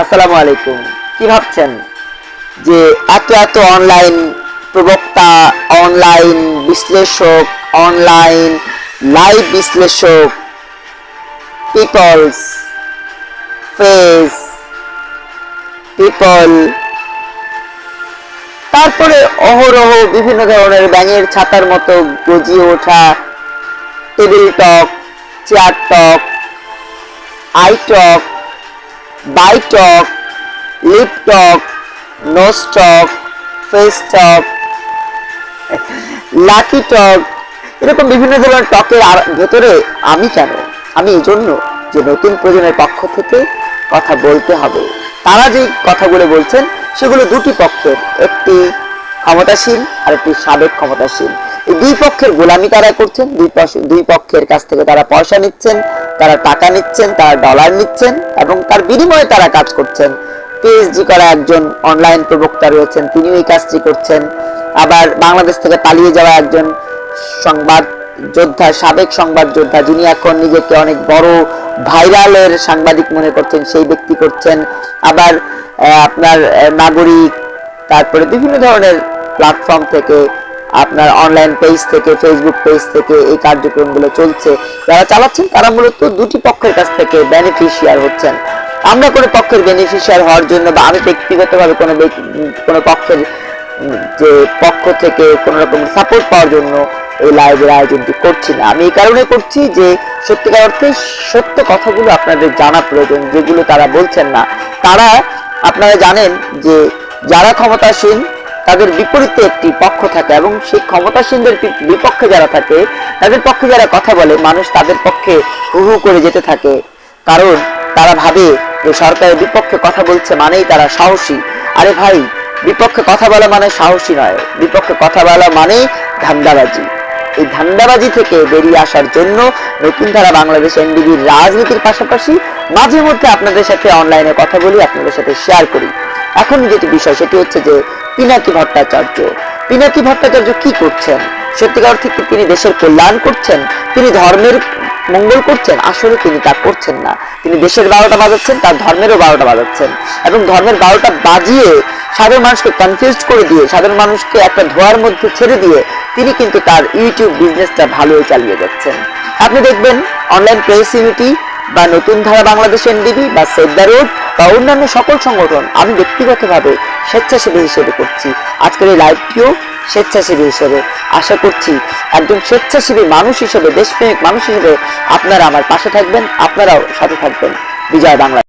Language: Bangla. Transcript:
আসসালামু আলাইকুম। কি ভাবছেন? যে এত এত অনলাইন প্রবক্তা অনলাইন বিশ্লেষক অনলাইন লাইভ বিশ্লেষক পিপলস ফেস পিপল তারপরে অহরহ বিভিন্ন ধরনের ব্যাঙের ছাতার মতো গজিয়ে ওঠা table talk chair talk eye talk bye talk lip talk nose talk face talk lucky talk এরকম বিভিন্ন ধরনের টকের ভেতরে আমি কেন? আমি এই জন্য যে নতুন প্রজন্মের পক্ষ থেকে কথা বলতে হবে। তারা যে কথাগুলো বলছেন, সেগুলো দুটি পক্ষের, একটি ক্ষমতাসীন আর একটি সাবেক ক্ষমতাসীন দুই পক্ষের গোলামি তারা করছেন, দুই দুই পক্ষের কাছ থেকে তারা পয়সা নিচ্ছেন, তারা টাকা নিচ্ছেন, তারা ডলার নিচ্ছেন এবং তার বিনিময়ে তারা কাজ করছেন। পিএইচডি করা একজন অনলাইন প্রবক্তা রয়েছেন, তিনিও এই কাজটি করছেন। আবার বাংলাদেশ থেকে পালিয়ে যাওয়া একজন সংবাদ যোদ্ধা, সাবেক সংবাদ যোদ্ধা, যিনি এখন নিজেকে অনেক বড় ভাইরালের সাংবাদিক মনে করছেন, সেই ব্যক্তি করছেন। আবার আপনার নাগরিক, তারপরে বিভিন্ন ধরনের প্ল্যাটফর্ম থেকে আপনার অনলাইন পেজ থেকে ফেসবুক পেজ থেকে এই কার্যক্রমগুলো চলছে। যারা চালাচ্ছেন, তারা মূলত দুটি পক্ষের কাছ থেকে বেনিফিশিয়ার হচ্ছেন। আমরা কোনো পক্ষের বেনিফিশিয়ার হওয়ার জন্য বা আমি ব্যক্তিগতভাবে কোনো কোনো পক্ষের, যে পক্ষ থেকে কোনো রকম সাপোর্ট পাওয়ার জন্য এই লাইভের আয়োজনটি করছি না। আমি এই কারণে করছি যে, সত্যিকার অর্থে সত্য কথাগুলো আপনাদের জানা প্রয়োজন, যেগুলো তারা বলছেন না। তারা, আপনারা জানেন যে যারা ক্ষমতাসীন তাদের বিপরীতে একটি পক্ষ থাকে এবং সেই ক্ষমতাসীনদের বিপক্ষে যারা থাকে, তাদের পক্ষে যারা কথা বলে, মানুষ তাদের পক্ষে হু হু করে যেতে থাকে। কারণ তারা ভাবে যে সরকারের বিপক্ষে কথা বলছে মানেই তারা সাহসী। আরে ভাই, বিপক্ষে কথা বলা মানে সাহসী নয়। বিপক্ষে কথা বলা মানেই ধান্দাবাজি। এই ধান্দাবাজি থেকে বেরিয়ে আসার জন্য নতুন ধারা বাংলাদেশ এনডিবির রাজনীতির পাশাপাশি মাঝে মধ্যে আপনাদের সাথে অনলাইনে কথা বলি, আপনাদের সাথে শেয়ার করি। এখন যেটি বিষয়, সেটি হচ্ছে যে পিনাকি ভট্টাচার্য। পিনাকি ভট্টাচার্য কি করছেন? সত্যিকার অর্থে কি তিনি দেশের কল্যাণ করছেন? তিনি ধর্মের মঙ্গল করছেন? আসলে তিনি তা করছেন না। তিনি দেশের বারোটা বাজাচ্ছেন, তার ধর্মেরও বারোটা বাজাচ্ছেন। এবং ধর্মের বারোটা বাজিয়ে সাধারণ মানুষকে কনফিউজ করে দিয়ে, সাধারণ মানুষকে একটা ধোয়ার মধ্যে ছেড়ে দিয়ে, তিনি কিন্তু তার ইউটিউব বিজনেসটা ভালোই চালিয়ে যাচ্ছেন। আপনি দেখবেন অনলাইন প্রেস ইউনিটি বা নতুন ধারা বাংলাদেশ এনডিবি বা সেভ দ্য রোড বা অন্যান্য সকল সংগঠন আমি ব্যক্তিগতভাবে স্বেচ্ছাসেবী হিসেবে করছি। আজকের এই লাইভটিও স্বেচ্ছাসেবী হিসেবে। আশা করছি একজন স্বেচ্ছাসেবী মানুষ হিসেবে, দেশপ্রেমিক মানুষ হিসেবে আপনারা আমার পাশে থাকবেন, আপনারাও সাথে থাকবেন। বিজয় বাংলা।